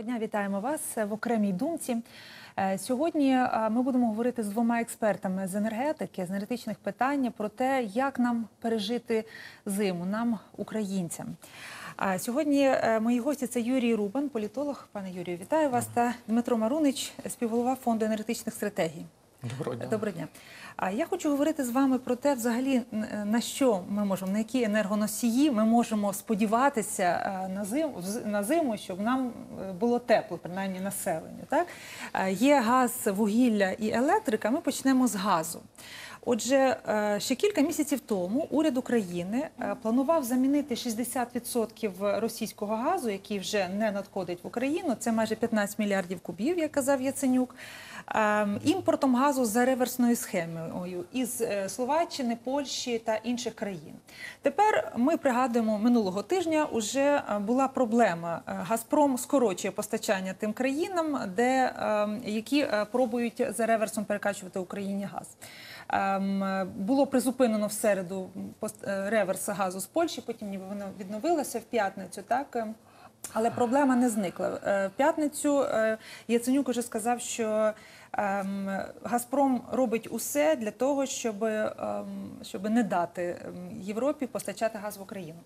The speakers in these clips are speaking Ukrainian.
Доброго дня, вітаємо вас в окремій думці. Е, Сьогодні е, ми будемо говорити з двома експертами з енергетики, з енергетичних питань про те, як нам пережити зиму, нам, українцям. Сьогодні е, мої гості це Юрій Рубан, політолог. Пане Юрію, вітаю вас та Дмитро Марунич, співголова фонду енергетичних стратегій. Доброго дня. Доброго дня. А я хочу говорити з вами про те, взагалі н- на що ми можемо, на які енергоносії ми можемо сподіватися е, на зиму, на зиму, щоб нам е, було тепло, принаймні населенню. Так Е, є газ, вугілля і електрика. Ми почнемо з газу. Отже, е, ще кілька місяців тому уряд України е, планував замінити 60% російського газу, який вже не надходить в Україну. Це майже 15 мільярдів кубів, як казав Яценюк. ем, Імпортом газу за реверсною схемою із е, Словаччини, Польщі та інших країн. Тепер ми пригадуємо минулого тижня. Уже е, була проблема. Газпром скорочує постачання тим країнам, де ем, які пробують за реверсом перекачувати Україні газ. Ем, Було призупинено в середу е, реверс газу з Польщі, потім ніби воно відновилося в п'ятницю. Так ем, але проблема не зникла. Е, В п'ятницю е, Яценюк уже сказав, що ем, Газпром робить усе для того, щоб, щоб не дати Європі постачати газ в Україну.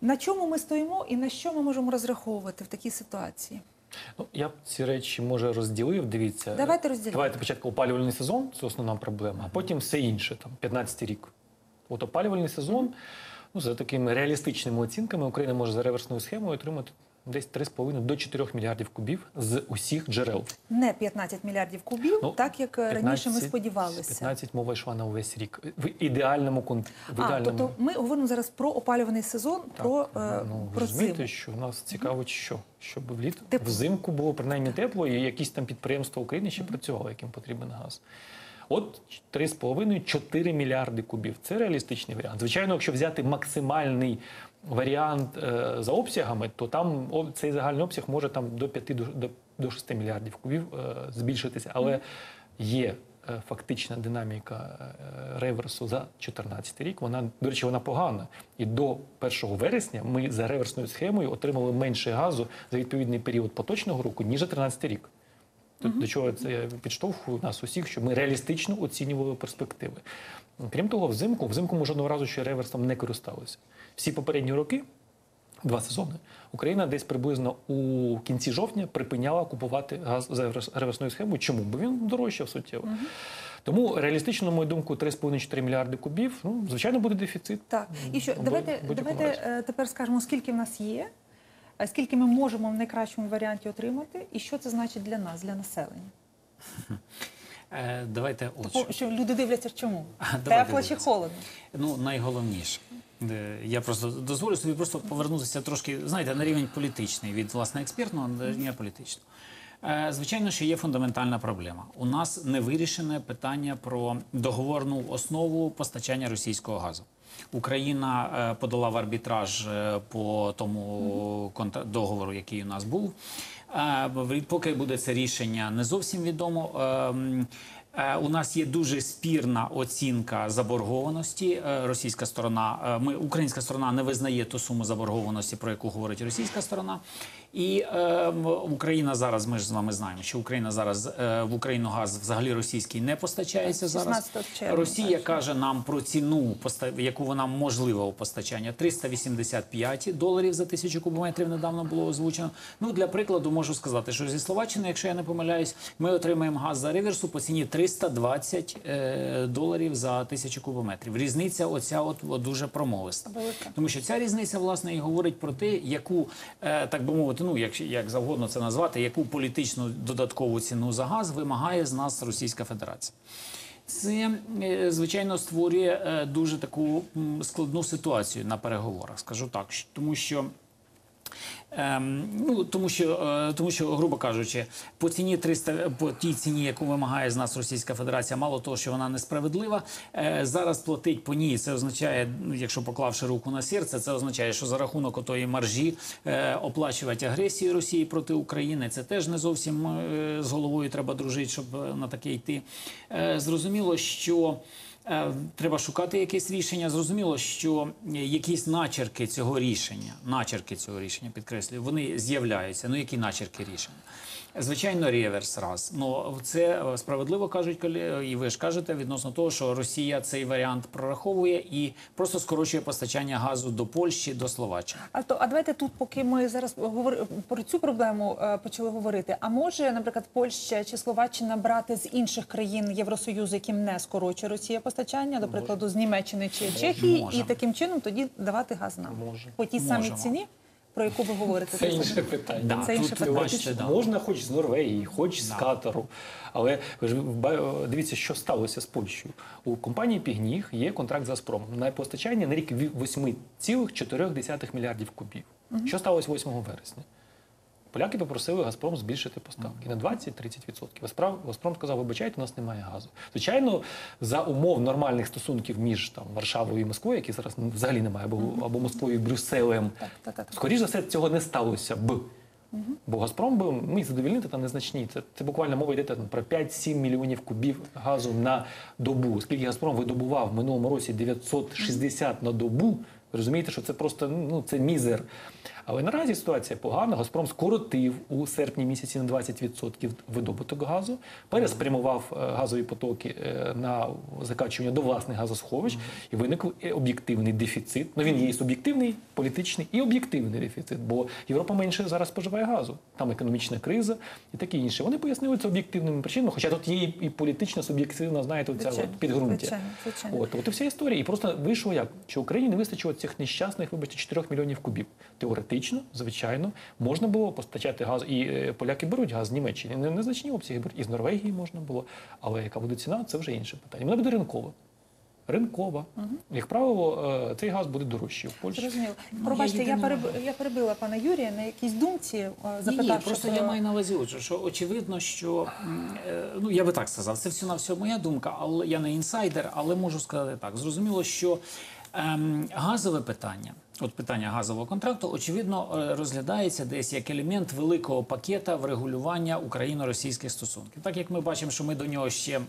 На чому ми стоїмо і на що ми можемо розраховувати в такій ситуації? Ну, я б ці речі може розділив. Дивіться, Давайте розділимо. Давайте початку опалювальний сезон, це основна проблема, а потім все інше, там 15-й рік. От опалювальний сезон, ну за такими реалістичними оцінками, Україна може за реверсною схемою отримати десь 3,5 до 4 мільярдів кубів з усіх джерел. Не 15 мільярдів кубів, Ну, так як е, раніше ми сподівалися. 15 мова йшла на увесь рік. В ідеальному кон... в А, ідеальному... тобто ми говоримо зараз про опалюваний сезон, про, е, ну, про розумієте, зиму. що нас цікавить, що щоб вліт Тепло. взимку було принаймні тепло, і якісь там підприємства України ще працювали, яким потрібен газ. От 3,5-4 мільярди кубів. Це реалістичний варіант. Звичайно, якщо взяти максимальний варіант е, за обсягами, то там о, цей загальний обсяг може там до 5 до, до, до 6 мільярдів кубів е, збільшитися. Але є е, фактична динаміка е, реверсу за 2014 рік. Вона, до речі, вона погана. І до 1 вересня ми за реверсною схемою отримали менше газу за відповідний період поточного року, ніж за 2013 рік. Тут до чого це підштовхує нас усіх, щоб ми реалістично оцінювали перспективи. Крім того, взимку, взимку ми жодного разу ще реверсом не користалися. Всі попередні роки, два сезони, Україна десь приблизно у кінці жовтня припиняла купувати газ за реверсною схемою. Чому? Бо він дорожчав суттєво. Тому реалістично, на мою думку, 3,5-4 мільярди кубів. Ну, звичайно, буде дефіцит. Так, і що давайте, давайте разі. е, тепер скажемо, скільки в нас є, скільки ми можемо в найкращому варіанті отримати, і що це значить для нас, для населення. Е, Давайте от що. люди дивляться, чому тепло чи холодно. Ну, найголовніше. Е, Я просто дозволю собі просто повернутися трошки, знаєте, на рівень політичний від власне експертного на рівня політичного. Е, Звичайно, що є фундаментальна проблема. У нас не вирішене питання про договорну основу постачання російського газу. Україна е, подала в арбітраж е, по тому договору, який у нас був. Е, Поки буде це рішення, не зовсім відомо. Ем, У нас є дуже спірна оцінка заборгованості. Російська сторона, ми українська сторона не визнає ту суму заборгованості, про яку говорить російська сторона. І е, Україна зараз. Ми ж з вами знаємо, що Україна зараз е, в Україну газ взагалі російський не постачається зараз. 16 червня, Росія так. каже нам про ціну, яку вона можлива у постачання 385 доларів за тисячу кубометрів. Недавно було озвучено. Ну для прикладу можу сказати, що зі Словаччини, якщо я не помиляюсь, ми отримаємо газ за реверсу по ціні 320 е, доларів за тисячу кубометрів. Різниця, оця от, от дуже промовиста. Велика. Тому що ця різниця власне і говорить про те, яку е, так би мовити, ну як, як завгодно це назвати, яку політичну додаткову ціну за газ вимагає з нас Російська Федерація. Це е, звичайно створює е, дуже таку складну ситуацію на переговорах, скажу так, тому що. Ем, ну тому що е, тому що, грубо кажучи, по ціні 300, по тій ціні, яку вимагає з нас Російська Федерація, мало того, що вона несправедлива. Е, зараз платить по ній. Це означає, ну, якщо поклавши руку на серце, це означає, що за рахунок отої маржі е, оплачувати агресію Росії проти України. Це теж не зовсім е, з головою треба дружити, щоб е, на таке йти. Е, зрозуміло, що Треба шукати якесь рішення. Зрозуміло, що е, якісь начерки цього рішення, начерки цього рішення, підкреслюю, вони з'являються. Ну, які начерки рішення? Звичайно, реверс раз. Ну це е, справедливо кажуть коле- і ви ж кажете відносно того, що Росія цей варіант прораховує і просто скорочує постачання газу до Польщі, до Словаччини. А то а давайте тут, поки ми зараз говор... про цю проблему е, почали говорити. А може, наприклад, Польща чи Словаччина брати з інших країн Євросоюзу, яким не скорочує Росія постачання, до прикладу, з Німеччини чи Чехії, Може. і таким чином тоді давати газ нам Може. по тій самій ціні, про яку ви говорите. Це інше питання. Да, Це інше питання. бачите, да. Можна хоч з Норвегії, хоч з Катару. Але ви ж дивіться, що сталося з Польщею. У компанії Пігніг є контракт з Газпромом на постачання на рік ві- 8,4 мільярдів кубів. Що сталося 8 вересня? Поляки попросили Газпром збільшити поставки на 20-30%. Газпром, сказав, вибачайте, у нас немає газу. Звичайно, за умов нормальних стосунків між там Варшавою і Москвою, які зараз ну, взагалі немає, або, або Москвою і Брюсселем, скоріш за все, цього не сталося б. Бо Газпром би міг задовільнити там незначні. Це, це буквально мова йде там, про 5-7 мільйонів кубів газу на добу. Оскільки Газпром видобував в минулому році 960 на добу, ви розумієте, що це просто ну, це мізер. Але наразі ситуація погана. Газпром скоротив у серпні місяці на 20% видобуток газу, переспрямував е, газові потоки е, на закачування до власних газосховищ, і виник е, об'єктивний дефіцит. Ну він є і суб'єктивний, політичний і об'єктивний дефіцит, бо Європа менше зараз споживає газу. Там економічна криза і таке інше. Вони пояснили це об'єктивними причинами, хоча тут є і- політична суб'єктивна, знаєте, оця от підґрунтя. От, от і вся історія. І просто вийшло як? Що Україні не вистачило цих нещасних, вибачте, 4 мільйонів кубів. Теоретично, звичайно, можна було постачати газ. І е, поляки беруть газ з Німеччини. Не незначні обсяги беруть. І з Норвегії можна було. Але яка буде ціна, це вже інше питання. Вона буде ринкова. Ринкова. Як правило, е, цей газ буде дорожчий в Польщі. Зрозуміло. Пробачте, я я, переб... я перебила пана Юрія на якійсь думці, е, Ні, ні, просто про... я маю на увазі, отже, що очевидно, що ну я би так сказав, це все на все моя думка, але я не інсайдер, але можу сказати так. Зрозуміло, що ем, газове питання, от питання газового контракту, очевидно, е, розглядається десь як елемент великого пакета врегулювання україно-російських стосунків. Так як ми бачимо, що ми до нього ще.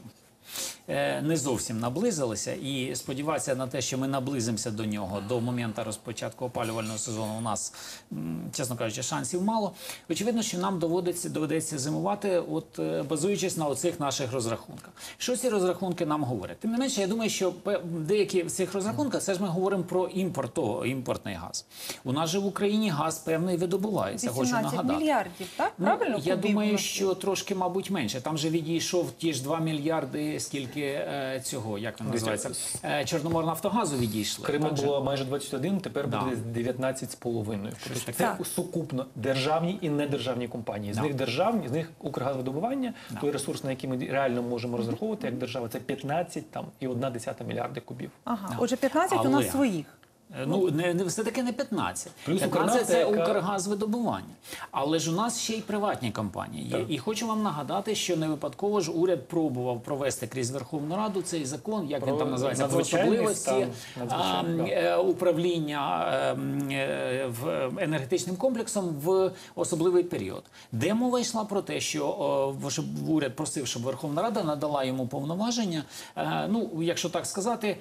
Е, Не зовсім наблизилися, і сподіватися на те, що ми наблизимося до нього до моменту розпочатку опалювального сезону. У нас, чесно кажучи, шансів мало. Очевидно, що нам доводиться доведеться зимувати, от е, базуючись на оцих наших розрахунках. Що ці розрахунки нам говорять? Тим не менше, я думаю, що деякі в цих розрахунках це ж ми говоримо про імпорт того, імпортний газ. У нас же в Україні газ певний видобувається. Хочу нагадати. мільярдів, так? Ну, Правильно? я думаю, що трошки, мабуть, менше. Там же відійшов ті ж 2 мільярди, скільки е, цього, як воно називається, е, Чорноморнафтогазу відійшли. Криму Так було майже 21, тепер Да. буде 19 з половиною. Тобто це сукупно державні і недержавні компанії. З Да. них державні, з них Укргазвидобування, Да. той ресурс, на який ми реально можемо розраховувати як держава, це 15 там і 1,1 мільярди кубів. Ага, Да. отже, 15 у нас своїх. Е, Ну, не, не все таки не 15. Плюс 15 Укрнафта, це яка- Укргазвидобування. Але ж у нас ще й приватні компанії є. Так. І хочу вам нагадати, що не випадково ж уряд пробував провести крізь Верховну Раду цей закон, як він там називається, про особливості а, е, управління е, м, е, в енергетичним комплексом в особливий період. Де мова йшла про те, що о, щоб уряд просив, щоб Верховна Рада надала йому повноваження. е, Ну, якщо так сказати.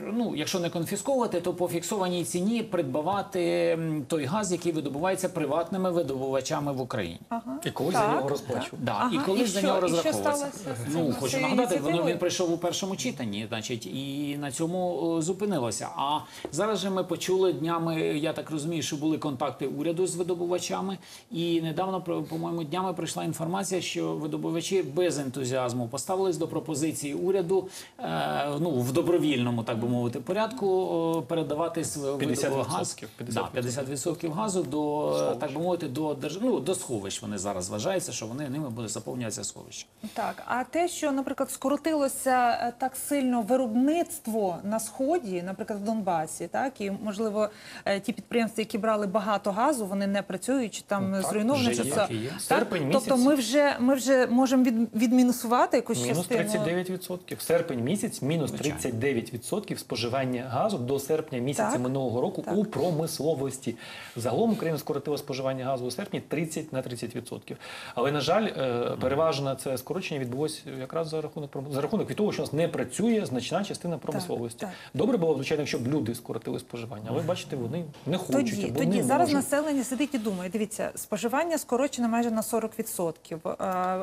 Ну, якщо не конфісковувати, то по фіксованій ціні придбавати той газ, який видобувається приватними видобувачами в Україні. Ага. І так, за нього так. Да, Ага, і колись і за нього розраховуватися. Ну, хочу нагадати, воно він прийшов у першому читанні, значить, і на цьому зупинилося. А зараз же ми почули днями, я так розумію, що були контакти уряду з видобувачами. І недавно, про- по-моєму, днями прийшла інформація, що видобувачі без ентузіазму поставились до пропозиції уряду е, ну, в добровільному, так би мовити, порядку передавати свій 50%, газ 50%. Да, 50% газу до так би мовити, до держ... ну, до сховищ. Вони зараз вважаються, що вони ними буде заповнюватися сховища. Так, а те, що, наприклад, скоротилося е, так сильно виробництво на сході, наприклад, в Донбасі, так і можливо е, ті підприємства, які брали багато газу, вони не працюють, чи там Ну, зруйновано чи це. Серпень Тобто, ми вже ми вже можемо від, відмінусувати якусь Мінус частину. 39%. Серпень місяць мінус Звичайно. 39% 30% споживання газу до серпня місяця Так. минулого року Так. у промисловості. Загалом Україна скоротила споживання газу у серпні 30 на 30%. Але на жаль, е, переважно це скорочення відбулося якраз за рахунок за рахунок від того, що у нас не працює значна частина промисловості. так. Добре було б, звичайно, якщо б люди скоротили споживання, але бачите, вони не хочуть Тоді, або тоді не зараз можуть. населення сидить і думає. Дивіться, споживання скорочено майже на 40%.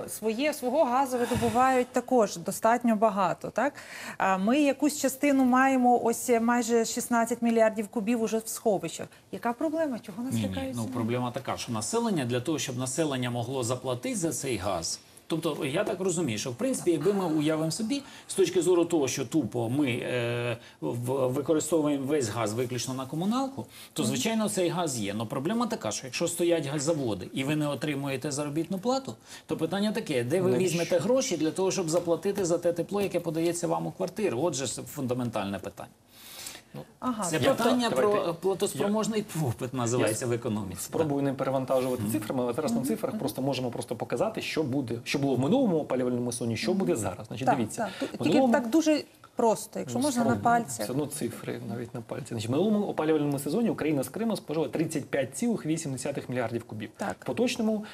Е, Своє свого газу видобувають також достатньо багато. Так А ми якусь частину маємо ось майже 16 мільярдів кубів уже в сховищах. Яка проблема? Чого нас лякають? Ну проблема така, що населення для того, щоб населення могло заплатити за цей газ. Тобто я так розумію, що в принципі, якби ми уявимо собі, з точки зору того, що тупо ми е, в, використовуємо весь газ виключно на комуналку, то звичайно цей газ є. Але проблема така, що якщо стоять газзаводи і ви не отримуєте заробітну плату, то питання таке: де ви Навіщо? візьмете гроші для того, щоб заплатити за те тепло, яке подається вам у квартиру? Отже, це фундаментальне питання. Ага, Це питання давайте- про платоспроможний попит називається в економіці. Спробую не перевантажувати цифрами, але зараз на цифрах просто можемо просто показати, що буде, що було в минулому опалювальному сезоні, що буде зараз. Значить, так, дивіться, так. в Тільки минулому- так дуже просто, якщо Ну, можна на спробуємо. пальцях. Все одно цифри навіть на пальці. Значить, в минулому опалювальному сезоні Україна з Криму спожила 35,8 мільярдів кубів. Так. В поточному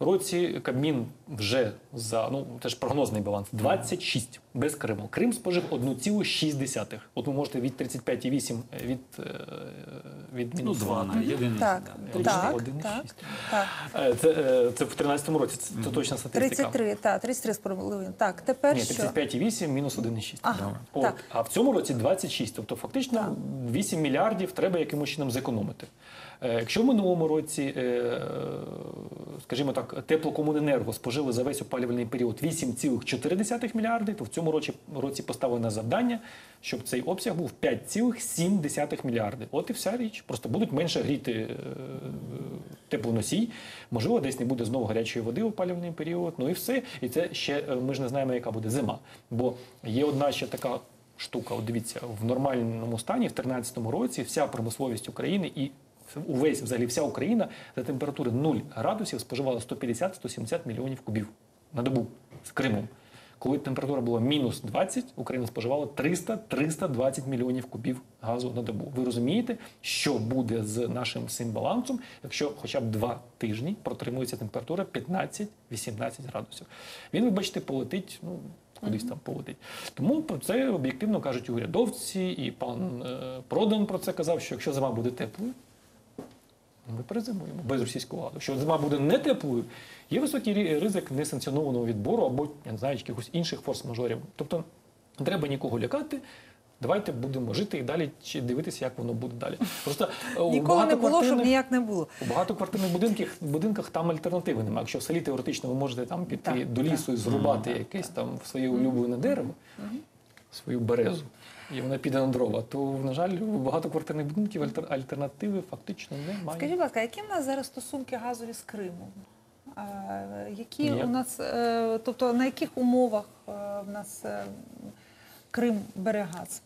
році Кабмін вже за ну теж прогнозний баланс 26 без Криму. Крим спожив 1,6. От ви можете від 35,8 від, е, від Ну, мінус два навіть. Так, Точно, так, 1,6. так, так. Е, Це, е, це в 13-му році, це, це точна статистика. 33, так, 33 з. Так, тепер Ні, 35,8 мінус 1,6. Ага, От, так. А в цьому році 26. Тобто фактично 8 мільярдів треба якимось чином зекономити. Е, Якщо в минулому році, е, скажімо так, теплокомуненерго спожили за весь опалювальний період 8,4 мільярди, то в цьому році, році поставлено завдання, щоб цей обсяг був 5,7 мільярди. От і вся річ. Просто будуть менше гріти е, теплоносій, можливо, десь не буде знову гарячої води в опалювальний період. Ну і все. І це ще е, ми ж не знаємо, яка буде зима. Бо є одна ще така штука. От дивіться, в нормальному стані в 2013 році вся промисловість України і увесь взагалі вся Україна за температури 0 градусів споживала 150-170 мільйонів кубів на добу з Кримом. Коли температура була мінус 20, Україна споживала 300-320 мільйонів кубів газу на добу. Ви розумієте, що буде з нашим цим балансом, якщо хоча б два тижні протримується температура 15-18 градусів. Він, ви бачите, полетить. Ну, Кудись там полетить. Тому про це об'єктивно кажуть урядовці, і пан е, Продан про це казав, що якщо зима буде теплою, ми перезимуємо без російського ладу. Що зима буде не теплою, є високий ризик несанкціонованого відбору або я не знаю, якихось інших форс-мажорів. Тобто не треба нікого лякати. Давайте будемо жити і далі чи дивитися, як воно буде далі. Просто е, у Ніколи не було, щоб ніяк не було. у багатоквартирних будинках, будинках там альтернативи немає. Якщо в селі теоретично ви можете там піти Так, до лісу і зрубати якесь там своє улюблене дерево, свою березу, і вона піде на дрова, то, на жаль, у багатоквартирних будинків альтер- альтернативи фактично немає. Скажіть, будь ласка, які в нас зараз стосунки газові з Кримом? А, які Ніяк. у нас, е, тобто на яких умовах е, в нас е, Крим бере газ?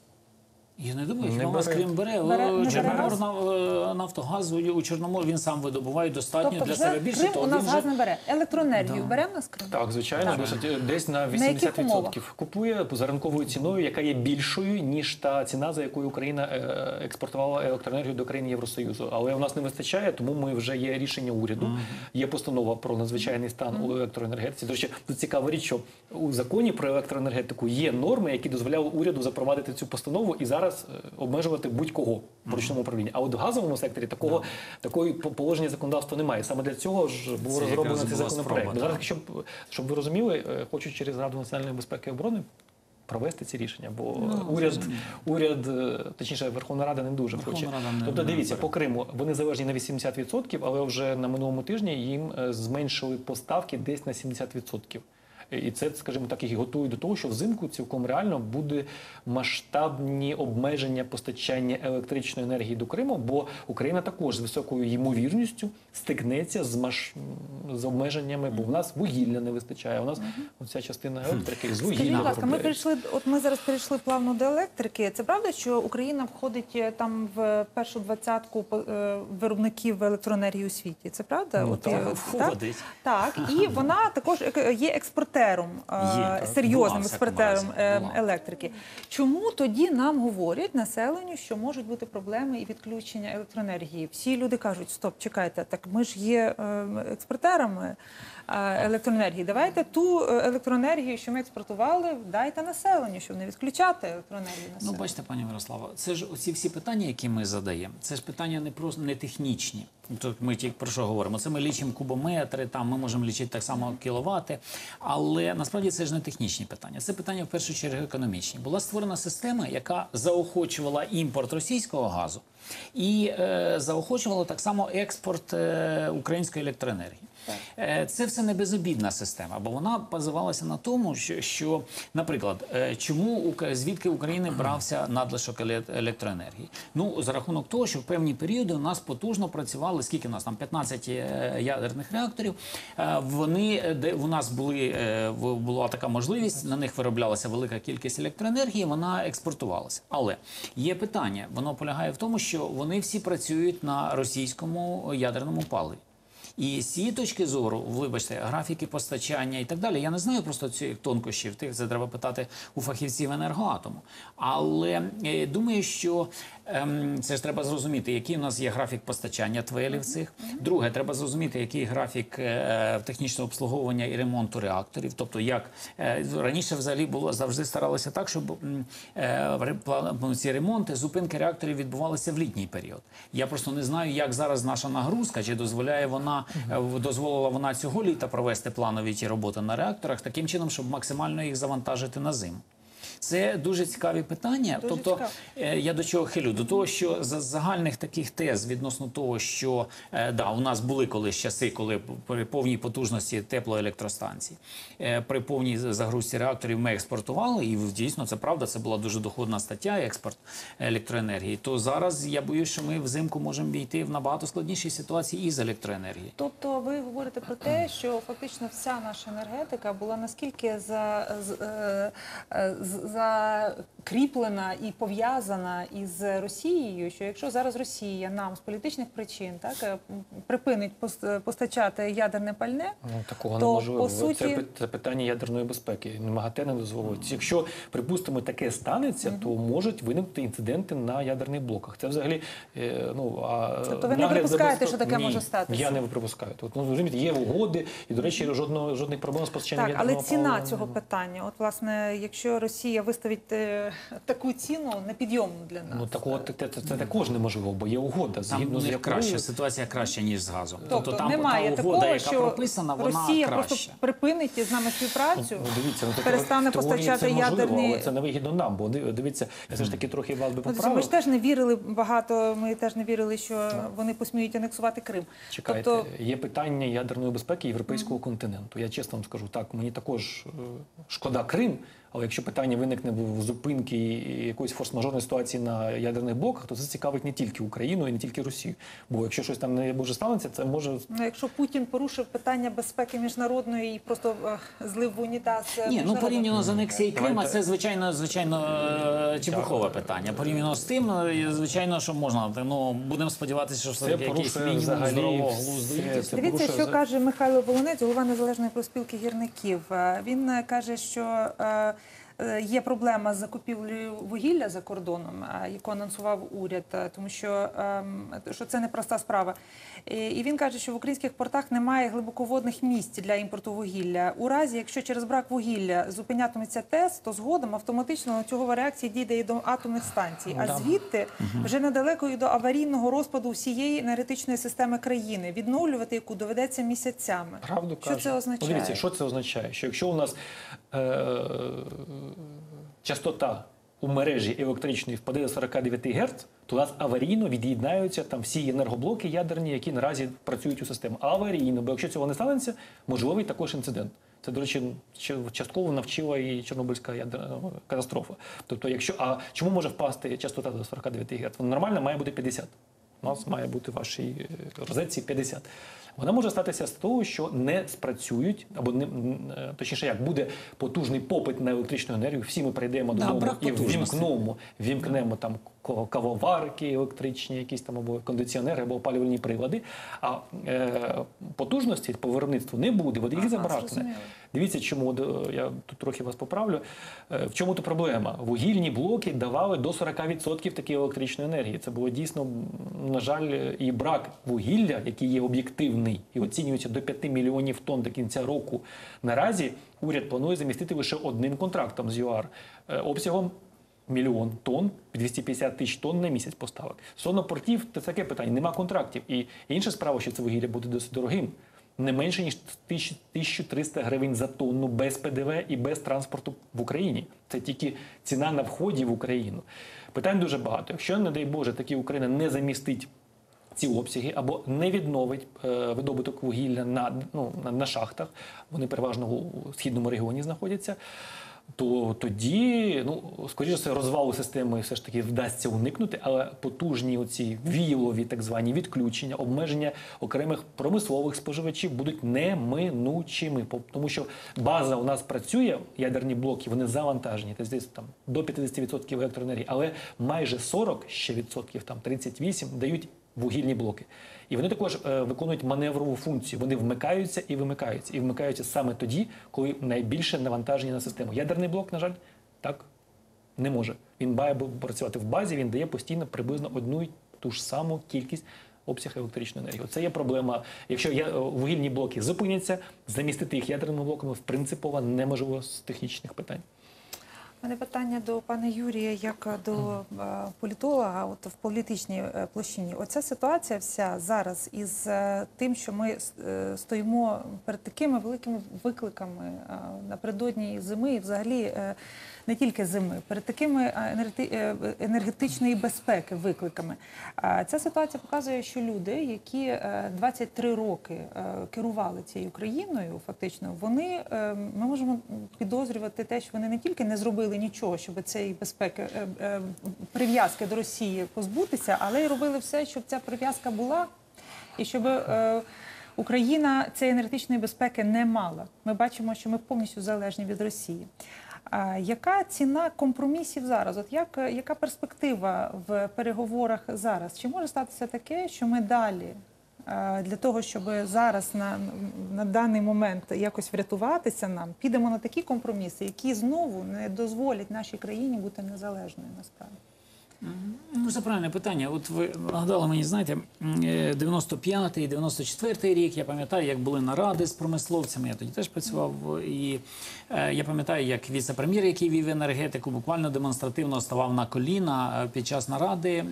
Я не думаю, Не що у нас бере. Крим бере. Бере- не бере Чорномор газ? на- е, Нафтогаз у Чорномор він сам видобуває достатньо Тобто для вже себе більше. Крим того, у нас він вже- газ не бере. Електроенергію Да. бере в нас Крим? Так, звичайно, Так. досить е, десь на На яких 80% умовах? купує за ринковою ціною, яка є більшою ніж та ціна, за якою Україна е, експортувала електроенергію до країн Євросоюзу. Але у нас не вистачає, тому ми вже є рішення уряду. Є постанова про надзвичайний стан у електроенергетиці. До речі, тут цікава річ, що у законі про електроенергетику є норми, які дозволяли уряду запровадити цю постанову і зараз е, обмежувати будь-кого в ручному управлінні. А от в газовому секторі такого такої по- положення законодавства немає. Саме для цього ж був Це розроблений якраз цей законопроект. спроба, Зараз, щоб, щоб ви розуміли, е, хочуть через Раду національної безпеки і оборони провести ці рішення, бо Ну, уряд, уряд, е, точніше, Верховна Рада не дуже Верховна хоче. Не- тобто, не дивіться, по Криму вони залежні на 80%, але вже на минулому тижні їм зменшили поставки десь на 70%. І це, скажімо так, їх готує до того, що взимку цілком реально буде масштабні обмеження постачання електричної енергії до Криму, бо Україна також з високою ймовірністю стикнеться з маш... з обмеженнями, бо в нас вугілля не вистачає. У нас вся частина електрики з вугілля. Скажіть, будь ласка, ми перейшли, от ми зараз перейшли плавно до електрики. Це правда, що Україна входить е, там в першу двадцятку по- е, виробників електроенергії у світі? Це правда? Ну, От, так, е, входить. Так, і вона також є експортером е, Є, серйозним Була, експертером разі, е, електрики. Чому тоді нам говорять населенню, що можуть бути проблеми і відключення електроенергії? Всі люди кажуть: стоп, чекайте, так ми ж є е, експортерами е, електроенергії. Давайте ту е, електроенергію, що ми експортували, дайте населенню, щоб не відключати електроенергію Ну, бачите, пані Мирослава, це ж оці всі питання, які ми задаємо, це ж питання не просто не технічні. Тут ми тільки про що говоримо. Це ми лічимо кубометри, там ми можемо лічити так само кіловати. Але насправді це ж не технічні питання. Це питання в першу чергу економічні. Була створена система, яка заохочувала імпорт російського газу і е, заохочувала так само експорт е, української електроенергії. Е, Це все не безобідна система, бо вона базувалася на тому, що, наприклад, е, чому звідки України брався надлишок електроенергії? Ну за рахунок того, що в певні періоди у нас потужно працювали, скільки у нас там 15 е, ядерних реакторів. Вони де у нас були була така можливість, на них вироблялася велика кількість електроенергії, вона експортувалася. Але є питання, воно полягає в тому, що вони всі працюють на російському ядерному паливі. І з цієї точки зору, вибачте, графіки постачання і так далі. Я не знаю просто цих тонкощів. Тих це треба питати у фахівців енергоатому. Але е, думаю, що ем, це ж треба зрозуміти, який у нас є графік постачання твелів цих. Друге, треба зрозуміти, який графік е, технічного обслуговування і ремонту реакторів. Тобто, як е, раніше взагалі було завжди старалися так, щоб е, ну, ці ремонти, зупинки реакторів відбувалися в літній період. Я просто не знаю, як зараз наша нагрузка, чи дозволяє вона е, дозволила вона цього літа провести планові ті роботи на реакторах таким чином, щоб максимально їх завантажити на зиму. Це дуже цікаві питання. Дуже тобто, цікаво. Е, Я до чого хилю? До того, що за загальних таких тез відносно того, що е, да, у нас були колись часи, коли при повній потужності теплоелектростанцій, е, при повній загрузці реакторів ми експортували, і дійсно це правда, це була дуже доходна стаття, експорт електроенергії. То зараз я боюсь, що ми взимку можемо війти в набагато складніші ситуації із електроенергії. Тобто ви говорите про те, що фактично вся наша енергетика була наскільки за, з- з- закріплена і пов'язана із Росією, що якщо зараз Росія нам з політичних причин так е, припинить пос- постачати ядерне пальне, Ну, такого То, неможливо. по суті- це питання ядерної безпеки. МАГАТЕ не дозволить. Якщо, припустимо, таке станеться, то можуть виникнути інциденти на ядерних блоках. Це взагалі е, ну а Тобто ви не припускаєте, забезпе- що таке Ні, може статися? Я не припускаю. Тут ну розумієте, є угоди, і до речі, жодного жодних проблем з постачанням Так, але ціна палива цього питання, от власне, якщо Росія виставить е, таку ціну непідйомну для нас. Ну такого це, це, це також неможливо, бо є угода згідно з якою краща ситуація краща ніж з газом. Тобто, там немає та угода, такого, яка що прописана, вона Росія краща. просто припинить з нами співпрацю, Ну, дивіться, ну перестане постачати це можливо, ядерні. але це не вигідно нам. Бо див- дивіться, я все ж таки трохи вас би Ну, Ми ж теж не вірили багато. Ми теж не вірили, що вони посміють анексувати Крим. Чекайте, Тобто, є питання ядерної безпеки європейського континенту. Я чесно вам скажу, так мені також е, шкода Крим. Але якщо питання виникне в зупинки якоїсь форс-мажорної ситуації на ядерних блоках, то це цікавить не тільки Україну і не тільки Росію. Бо якщо щось там не може станеться, це може ну, якщо Путін порушив питання безпеки міжнародної і просто е, ну, в унітаз е, Ні, ну порівняно з анексією Крима, це звичайно, звичайно е, чепухове питання. Порівняно з тим, звичайно, що можна. Ну будемо сподіватися, що все це таки якийсь порушує мінімум взагалі здорового глузду. Дивіться, порушує що каже Михайло Волонець, голова незалежної проспілки гірників. Він каже, що є проблема з закупівлею вугілля за кордоном, е, яку анонсував уряд, е, тому що, ем, що це непроста справа. І він каже, що в українських портах немає глибоководних місць для імпорту вугілля. У разі, якщо через брак вугілля зупинятиметься ТЕС, то згодом автоматично ланцюгова реакція дійде і до атомних станцій. А звідти вже недалеко і до аварійного розпаду всієї енергетичної системи країни, відновлювати яку доведеться місяцями. Правду Що каже. це означає? Ну, дивіться, що це означає? Що якщо у нас е, частота у мережі електричної впаде до 49 Гц, то у нас аварійно від'єднаються там всі енергоблоки ядерні, які наразі працюють у системі. Аварійно, бо якщо цього не станеться, можливий також інцидент. Це, до речі, частково навчила і Чорнобильська ядерна катастрофа. Тобто, якщо а чому може впасти частота до 49 Гц? Вона нормально має бути 50. У нас має бути в вашій е, розетці 50. Вона може статися з того, що не спрацюють, або не е, точніше, як буде потужний попит на електричну енергію. Всі ми прийдемо Да, додому і ввімкнемо, ввімкнемо там кавоварки електричні, якісь там або кондиціонери, або опалювальні прилади. А е, потужності по виробництву не буде, бо їх зрозуміло. Дивіться, чому е, я тут трохи вас поправлю. Е, В чому то проблема? Вугільні блоки давали до 40% такої електричної енергії. Це було дійсно, на жаль, і брак вугілля, який є об'єктивний і оцінюється до 5 мільйонів тонн до кінця року. Наразі уряд планує замістити лише одним контрактом з ЮАР е, обсягом мільйон тонн, 250 тисяч тонн на місяць поставок. Стосовно портів, це таке питання. Нема контрактів. І інша справа, що це вугілля буде досить дорогим. Не менше ніж 1000 1300 гривень за тонну без ПДВ і без транспорту в Україні. Це тільки ціна на вході в Україну. Питань дуже багато. Якщо, не дай Боже, такі Україна не замістить ці обсяги або не відновить е, видобуток вугілля на, ну, на, на шахтах, вони переважно у східному регіоні знаходяться. То тоді, ну скоріше все, розвалу системи все ж таки вдасться уникнути, але потужні оці вілові так звані відключення, обмеження окремих промислових споживачів будуть неминучими. Тому що база у нас працює, ядерні блоки, вони завантажені, тобто десь там до 50% електроенергії, але майже 40 ще відсотків, там 38 дають вугільні блоки. І вони також е, виконують маневрову функцію. Вони вмикаються і вимикаються. І вмикаються саме тоді, коли найбільше навантаження на систему. Ядерний блок, на жаль, так не може. Він має працювати в базі, він дає постійно приблизно одну і ту ж саму кількість обсяг електричної енергії. Це є проблема. Якщо е, вугільні блоки зупиняться, замістити їх ядерними блоками принципово неможливо з технічних питань. Мене питання до пана Юрія, як до е, політолога, от в політичній е, площині. Оця ситуація вся зараз із е, тим, що ми стоїмо перед такими великими викликами напередодні зими, і взагалі не тільки зими, перед такими е, е, енергетичної безпеки викликами. Ця ситуація показує, що люди, які е, 23 роки е, керували цією країною, фактично, вони ми можемо підозрювати те, що вони не тільки не зробили нічого, щоб цієї безпеки прив'язки до Росії позбутися, але й робили все, щоб ця прив'язка була, і щоб Україна цієї енергетичної безпеки не мала. Ми бачимо, що ми повністю залежні від Росії. Яка ціна компромісів зараз? От як яка перспектива в переговорах зараз? Чи може статися таке, що ми далі для того, щоб зараз на, на даний момент якось врятуватися нам, підемо на такі компроміси, які знову не дозволять нашій країні бути незалежною насправді? Ну, це правильне питання. От ви нагадали мені, знаєте, м, е, 95-й, 94-й рік. Я пам'ятаю, як були наради з промисловцями. Я тоді теж працював. І е, я пам'ятаю, як віце-прем'єр, який вів енергетику, буквально демонстративно ставав на коліна е, під час наради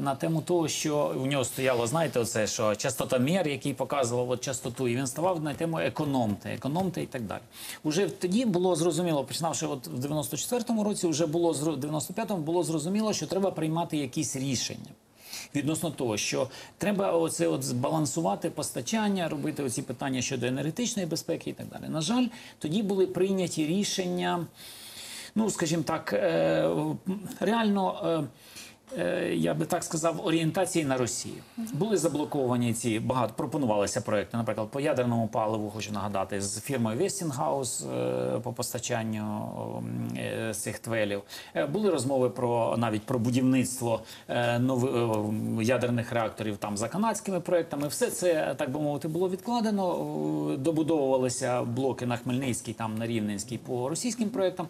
на тему того, що у нього стояло, знаєте, оце що частотомір, який показував от частоту, і він ставав на тему економте, економте і так далі. Уже тоді було зрозуміло, починавши от в 94-му році, вже було в 95-му було зрозуміло, що треба приймати якісь рішення. Відносно того, що треба оце от збалансувати постачання, робити оці питання щодо енергетичної безпеки і так далі. На жаль, тоді були прийняті рішення, ну скажімо так, е, реально. Е, Я би так сказав, орієнтації на Росію були заблоковані ці багато пропонувалися проекти. Наприклад, по ядерному паливу хочу нагадати з фірмою е, по постачанню е, цих твелів. Е, Були розмови про навіть про будівництво нови- е, ядерних реакторів там за канадськими проектами. Все це так би мовити було відкладено. Добудовувалися блоки на Хмельницький, там на Рівненський по російським проектам.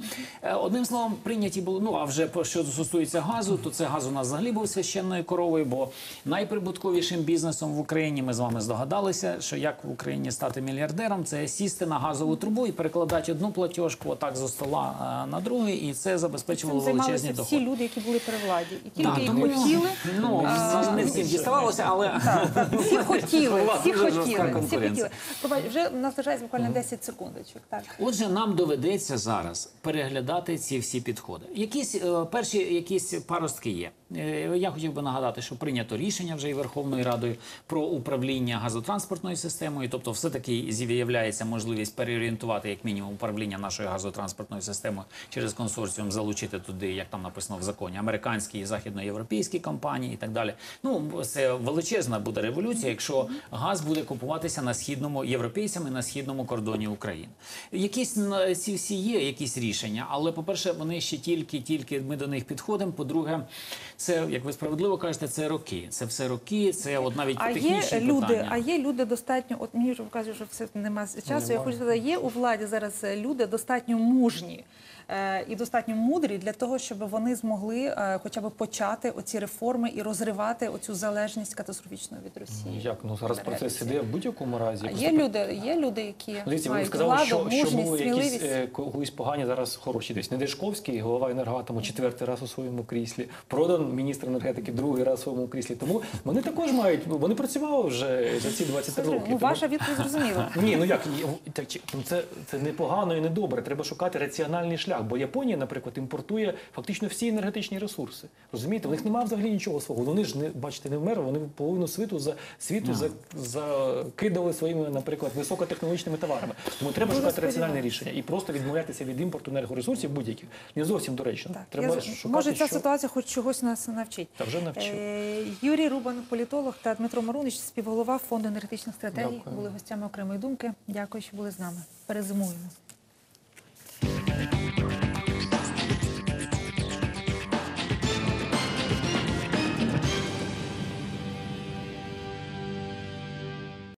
Одним словом, прийняті були. Ну а вже що стосується газу, то це газ у нас взагалі був священною коровою, бо найприбутковішим бізнесом в Україні ми з вами здогадалися, що як в Україні стати мільярдером, це сісти на газову трубу і перекладати одну платіжку отак зі стола е, на другий, і це забезпечувало Цим величезні доходи. всі люди, які були при владі, і ті люди, тому- хотіли. Ну не всім діставалося, але Всі хотіли, всі хотіли, всі хотіли. Вже в нас лишається буквально 10 секундочок. Так. Отже, нам доведеться зараз переглядати ці всі підходи. Якісь е, перші якісь паростки є. Е, я хотів би нагадати, що прийнято рішення вже і Верховною Радою про управління газотранспортною системою. Тобто, все таки з'являється можливість переорієнтувати як мінімум управління нашою газотранспортною системою через консорціум, залучити туди, як там написано в законі, американські і західноєвропейські компанії і так далі. Ну це величезна буде революція, якщо газ буде купуватися на східному європейцями на східному кордоні України. Якісь ці всі є якісь рішення, але по-перше, вони ще тільки, тільки ми до них підходимо. По-друге, Це, як ви справедливо кажете, це роки. Це все роки, це от навіть А є люди, питання. а є люди достатньо. От мені вже кажуть, що все нема часу. Я хочу сказати, є у владі зараз е, люди достатньо мужні. Е, І достатньо мудрі для того, щоб вони змогли е, хоча б почати оці реформи і розривати оцю залежність катастрофічну від Ну, Росії. Як ну зараз процес іде в будь-якому разі. Просто є люди, є люди, які Ну, Дивіться, ви мають сказали, владу, що, що мужність, були якісь сміливість. е, колись погані, зараз хороші. Десь Недешковський, голова енергоатому, четвертий раз у своєму кріслі. Продан міністр енергетики, другий раз у своєму кріслі. Тому вони також мають, вони працювали вже за ці 23 роки. Ну, Тому- ваша відповідь зрозуміла. Ні, ну як так, ну, це, це не і не добре. Треба шукати раціональний шлях. Бо Японія, наприклад, імпортує фактично всі енергетичні ресурси. Розумієте, у них немає взагалі нічого свого. Вони ж не бачите, не вмерли. Вони половину світу за світу за, закидали своїми, наприклад, високотехнологічними товарами. Тому треба Дуже шукати раціональне рішення і просто відмовлятися від імпорту енергоресурсів будь-яких. Не зовсім доречно. Так, Треба я, шукати, може, ця що... ситуація хоч чогось нас навчить. Та вже навчив. Е, Юрій Рубан, політолог та Дмитро Марунич, співголова фонду енергетичних стратегій, Дякую. були гостями окремої думки. Дякую, що були з нами. Перезимуємо.